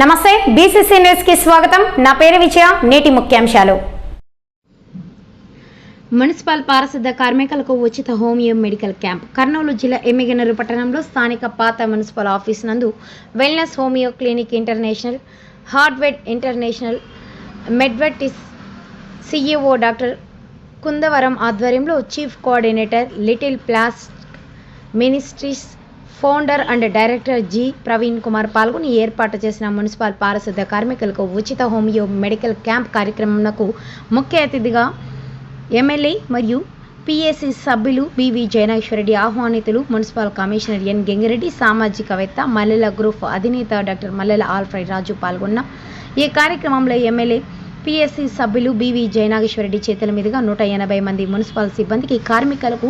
నమస్తే బీసీసీ న్యూస్కి స్వాగతం. నా పేరు విజయ నేటి ముఖ్యాంశాలు. మున్సిపల్ పారిశుద్ధ కార్మికులకు ఉచిత హోమియో మెడికల్ క్యాంప్. కర్నూలు జిల్లా ఎమ్మిగనూరు పట్టణంలో స్థానిక పాత మున్సిపల్ ఆఫీస్ నందు wellness homeo clinic international hardware international మెడ్వెటిస్ CEO doctor Kundavaram ఆధ్వర్యంలో chief coordinator little ప్లాస్ ministries founder and director G Praveen Kumar పాల్గొని ఏర్పాటు చేసిన మున్సిపల్ పారిశుద్ధ కార్మికులకు ఉచిత హోమియో మెడికల్ క్యాంప్ కార్యక్రమంకు ముఖ్య అతిథిగా ఎమ్మెల్యే మరియు పిఎస్సి సభ్యులు బివి జయనాశ్వరరెడ్డి ఆహ్వానితులు మున్సిపల్ కమిషనర్ ఎన్ గంగిరెడ్డి సామాజికవేత్త మల్లెల గ్రూప్ అధినేత డాక్టర్ మల్లెల ఆల్ఫ్రై రాజు పాల్గొన్న ఈ కార్యక్రమంలో ఎమ్మెల్యే పిఎస్సి సభ్యులు బివి జయనాగేశ్వరరెడ్డి చేతుల మీదుగా నూట ఎనభై మంది మున్సిపల్ సిబ్బందికి కార్మికులకు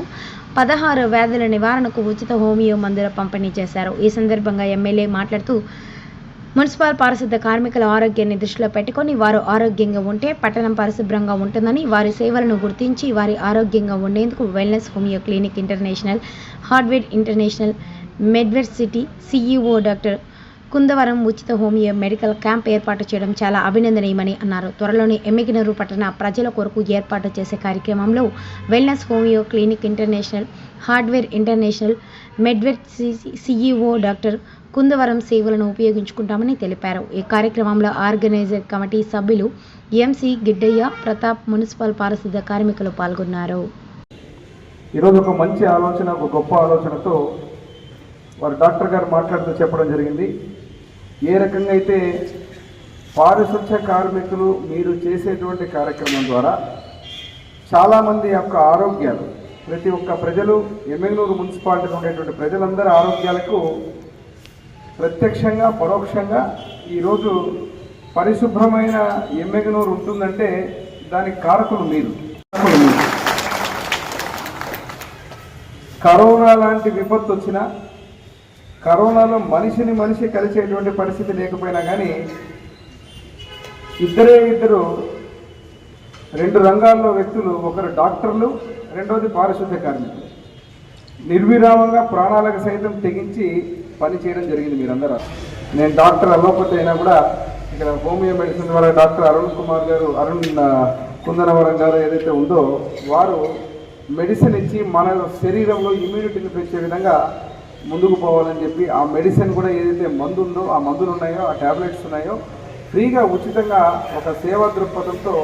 పదహారు వ్యాధుల నివారణకు ఉచిత హోమియో మందుల పంపిణీ చేశారు. ఈ సందర్భంగా ఎమ్మెల్యే మాట్లాడుతూ మున్సిపల్ పారిశుద్ధ కార్మికుల ఆరోగ్యాన్ని దృష్టిలో పెట్టుకొని వారు ఆరోగ్యంగా ఉంటే పట్టణం పరిశుభ్రంగా ఉంటుందని వారి సేవలను గుర్తించి వారి ఆరోగ్యంగా ఉండేందుకు wellness homeo clinic international hardware international medware city CEO doctor Kundavaram ఉచిత హోమియో మెడికల్ క్యాంప్ ఏర్పాటు చేయడం చాలా అభినందనీయమని అన్నారు. త్వరలోనే ఎమ్మిగినూరు పట్టణ ప్రజల కొరకు ఏర్పాటు చేసే కార్యక్రమంలో wellness homeo clinic international hardware international medware CEO doctor Kundavaram సేవలను ఉపయోగించుకుంటామని తెలిపారు. ఈ కార్యక్రమంలో ఆర్గనైజర్ కమిటీ సభ్యులు ఎంసి గిడ్డయ్య ప్రతాప్ మున్సిపల్ పారిశుద్ధ కార్మికులు పాల్గొన్నారు. ఈరోజు ఒక మంచి ఆలోచన ఒక గొప్ప ఆలోచనతో వారు డాక్టర్ గారు మాట్లాడుతూ చెప్పడం జరిగింది. ఏ రకంగా అయితే పారిశుద్ధ్య కార్మికులు మీరు చేసేటువంటి కార్యక్రమం ద్వారా చాలామంది యొక్క ఆరోగ్యాలు ప్రతి ఒక్క ప్రజలు ఎమ్మెగనూరు మున్సిపాలిటీలో ఉండేటువంటి ప్రజలందరి ఆరోగ్యాలకు ప్రత్యక్షంగా పరోక్షంగా ఈరోజు పరిశుభ్రమైన ఎమ్మెగనూరు ఉంటుందంటే దానికి కారకులు మీరు. కరోనా లాంటి విపత్తు వచ్చినా కరోనాలో మనిషిని మనిషి కలిసేటువంటి పరిస్థితి లేకపోయినా కానీ ఇద్దరే ఇద్దరు రెండు రంగాల్లో వ్యక్తులు ఒకరు డాక్టర్లు రెండవది పారిశుద్ధ్య కార్మికులు. నిర్విరామంగా ప్రాణాలకు సైతం తెగించి పనిచేయడం జరిగింది మీరందరూ. నేను డాక్టర్ అలోపతి అయినా కూడా ఇక్కడ హోమియో మెడిసిన్ వాళ్ళ డాక్టర్ అరుణ్ కుమార్ గారు అరుణ్ కుందనవరం గారు ఏదైతే ఉందో వారు మెడిసిన్ ఇచ్చి మన శరీరంలో ఇమ్యూనిటీని పెంచే విధంగా ముందుకు పోవాలని చెప్పి ఆ మెడిసిన్ కూడా ఏదైతే మందు ఉందో ఆ మందులు ఉన్నాయో ఆ టాబ్లెట్స్ ఉన్నాయో ఫ్రీగా ఉచితంగా ఒక సేవా దృక్పథంతో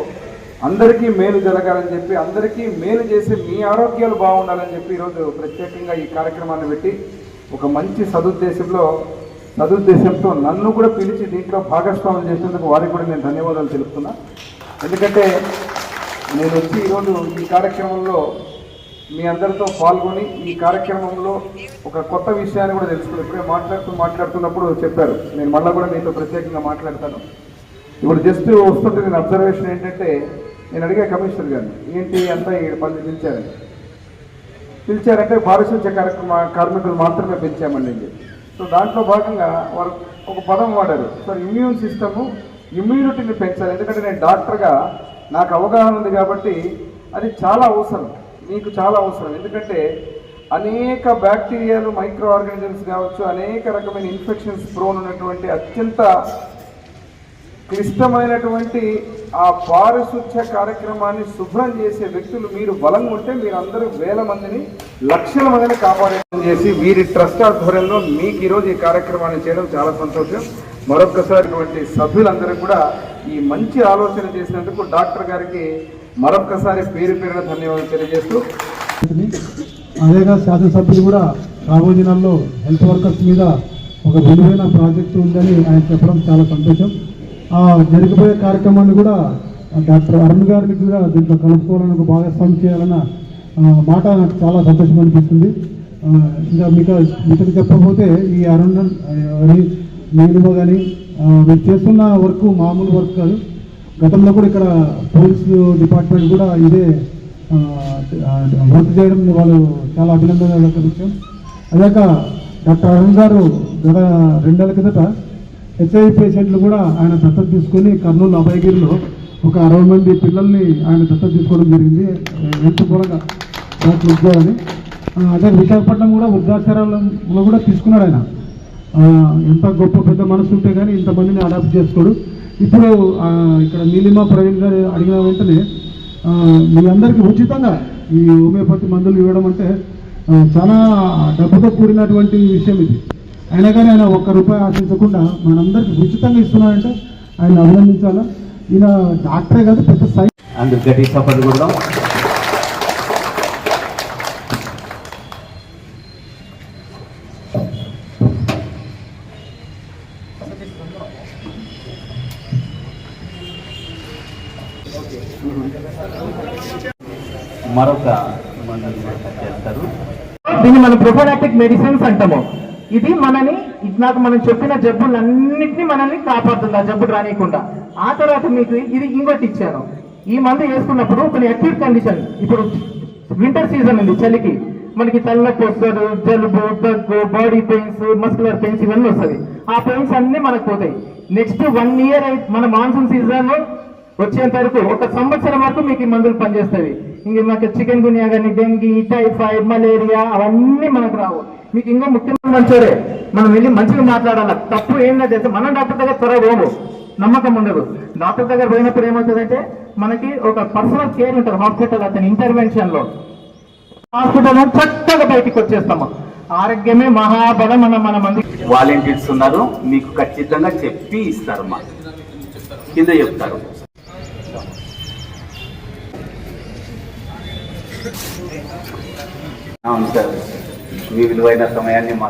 అందరికీ మేలు జరగాలని చెప్పి అందరికీ మేలు చేసి మీ ఆరోగ్యాలు బాగుండాలని చెప్పి ఈరోజు ప్రత్యేకంగా ఈ కార్యక్రమాన్ని పెట్టి ఒక మంచి సదుద్దేశంలో సదుద్దేశంతో నన్ను కూడా పిలిచి దీంట్లో భాగస్వామ్యం చేసినందుకు వారికి కూడా నేను ధన్యవాదాలు తెలుపుతున్నా. ఎందుకంటే నేను వచ్చి ఈరోజు ఈ కార్యక్రమంలో మీ అందరితో పాల్గొని ఈ కార్యక్రమంలో ఒక కొత్త విషయాన్ని కూడా తెలుసుకుని ఇప్పుడే మాట్లాడుతూ మాట్లాడుతున్నప్పుడు చెప్పారు. నేను మళ్ళీ కూడా మీతో ప్రత్యేకంగా మాట్లాడతాను. ఇప్పుడు జస్ట్ వస్తుంటే నేను అబ్జర్వేషన్ ఏంటంటే నేను అడిగా కమిషనర్ గారిని ఏంటి అంతా ఈ పనులు పిలిచారని పిలిచారంటే పారిశుద్ధ్య కార్యక్రమ కార్మికులు మాత్రమే పెంచామండి అని చెప్పి. సో దాంట్లో భాగంగా వారు ఒక పదం వాడారు. సార్ ఇమ్యూన్ సిస్టము ఇమ్యూనిటీని పెంచాలి. ఎందుకంటే నేను డాక్టర్గా నాకు అవగాహన ఉంది కాబట్టి అది చాలా అవసరం. మీకు చాలా అవసరం. ఎందుకంటే అనేక బ్యాక్టీరియాలు మైక్రో ఆర్గానిజమ్స్ కావచ్చు అనేక రకమైన ఇన్ఫెక్షన్స్ ప్రోన్ ఉన్నటువంటి అత్యంత క్లిష్టమైనటువంటి ఆ పారిశుధ్య కార్యక్రమాన్ని శుభ్రం చేసే వ్యక్తులు మీరు బలంగా ఉంటే మీరందరూ వేల మందిని లక్షల మందిని కాపాడేయడం చేసి వీరి ట్రస్ట్ ఆధ్వర్యంలో మీకు ఈరోజు ఈ కార్యక్రమాన్ని చేయడం చాలా సంతోషం. మరొకసారి సభ్యులందరూ కూడా ఈ మంచి ఆలోచన చేసినందుకు డాక్టర్ గారికి మరొకసారి పేరు పేరున ధన్యవాదాలు తెలియజేస్తూ అదేగా శాసనసభ్యులు కూడా రాబోయే దినాల్లో హెల్త్ వర్కర్స్ మీద ఒక విలువైన ప్రాజెక్టు ఉందని ఆయన చెప్పడం చాలా సంతోషం. ఆ జరిగిపోయే కార్యక్రమాన్ని కూడా డాక్టర్ అరుణ్ గారిని కూడా దీంట్లో కలుపుకోవాలని ఒక భాగస్వామి చేయాలన్న మాట నాకు చాలా సంతోషం అనిపిస్తుంది. ఇంకా మీకు మీకు చెప్పకపోతే ఈ అరుణ్ నేను కానీ మీరు చేస్తున్న వర్క్ మామూలు వర్క్ కాదు. గతంలో కూడా ఇక్కడ పోలీస్ డిపార్ట్మెంట్ కూడా ఇదే వర్క్ చేయడం వాళ్ళు చాలా అభినందన విషయం అదేక డాక్టర్ అరుణ్ గారు గత రెండేళ్ళ కిందట హెచ్ఐవి పేషెంట్లు కూడా ఆయన దత్తత తీసుకొని కర్నూలు అభయగిరిలో ఒక అరవై మంది పిల్లల్ని ఆయన దత్తత తీసుకోవడం జరిగింది. ఎంత పూర్వంగా డాక్టర్ ఉద్యోగాన్ని అదే విశాఖపట్నం కూడా వృద్ధాశ్రమంలో కూడా తీసుకున్నాడు ఆయన. ఎంత గొప్ప పెద్ద మనసు ఉంటే కానీ ఇంతమందిని అడాప్ట్ చేసుకోడు. ఇప్పుడు ఇక్కడ నీలిమా ప్రవీణ్ గారు అడిగిన వెంటనే మీ అందరికీ ఉచితంగా ఈ హోమియోపతి మందులు ఇవ్వడం అంటే చాలా డబ్బుతో కూడినటువంటి విషయం ఇది. అయినా కానీ ఆయన ఒక్క రూపాయి ఆశించకుండా మనందరికీ ఉచితంగా ఇస్తున్నారంటే ఆయన అభినందించాలా? ఈయన డాక్టరే కాదు పెద్ద సై అందుకు గట్టి సపోర్ట్ కూడా మరొక చేస్తారు. దీన్ని మనం ప్రొఫైలాక్టిక్ మెడిసిన్స్ అంటాము. ఇది మనని నాకు మనం చెప్పిన జబ్బులన్నింటినీ మనల్ని కాపాడుతుంది ఆ జబ్బులు రానియకుండా. ఆ తర్వాత మీకు ఇది ఇంకోటి ఇచ్చాను. ఈ మందు వేసుకున్నప్పుడు కొన్ని అక్యూట్ కండిషన్ ఇప్పుడు వింటర్ సీజన్ ఉంది చలికి. మనకి తలనొప్పి వస్తుంది జలుబు దగ్గు బాడీ పెయిన్స్ మస్కులర్ పెయిన్స్ ఇవన్నీ వస్తుంది. ఆ పెయిన్స్ అన్ని మనకు పోతాయి. నెక్స్ట్ వన్ ఇయర్ మన మాన్సూన్ సీజన్ వచ్చేంత వరకు ఒక సంవత్సరం వరకు మీకు ఈ మందులు పనిచేస్తుంది ఇంక మాకు చికెన్ గునియా కానీ డెంగీ టైఫాయిడ్ మలేరియా అవన్నీ మనకు రావు. మీకు ఇంకో ముఖ్యమైన మంచోరే మనం వెళ్ళి మంచిగా మాట్లాడాలి? తప్పు ఏంటంటే చేస్తే మనం డాక్టర్ దగ్గర త్వర పోము. నమ్మకం ఉండదు. డాక్టర్ దగ్గర పోయినప్పుడు ఏమవుతుందంటే మనకి ఒక పర్సనల్ కేర్ ఉంటుంది. హాస్పిటల్ అతని ఇంటర్వెన్షన్లో. హాస్పిటల్ చక్కగా బయటికి వచ్చేస్తాము. ఆరోగ్యమే మహాబలం మన మన మంది. వాలంటీర్స్ ఉన్నారు. మీకు ఖచ్చితంగా చెప్పి ఇస్తారు మా కింద చెప్తారు. అవును సార్. మీ విలువైన సమయాన్ని మా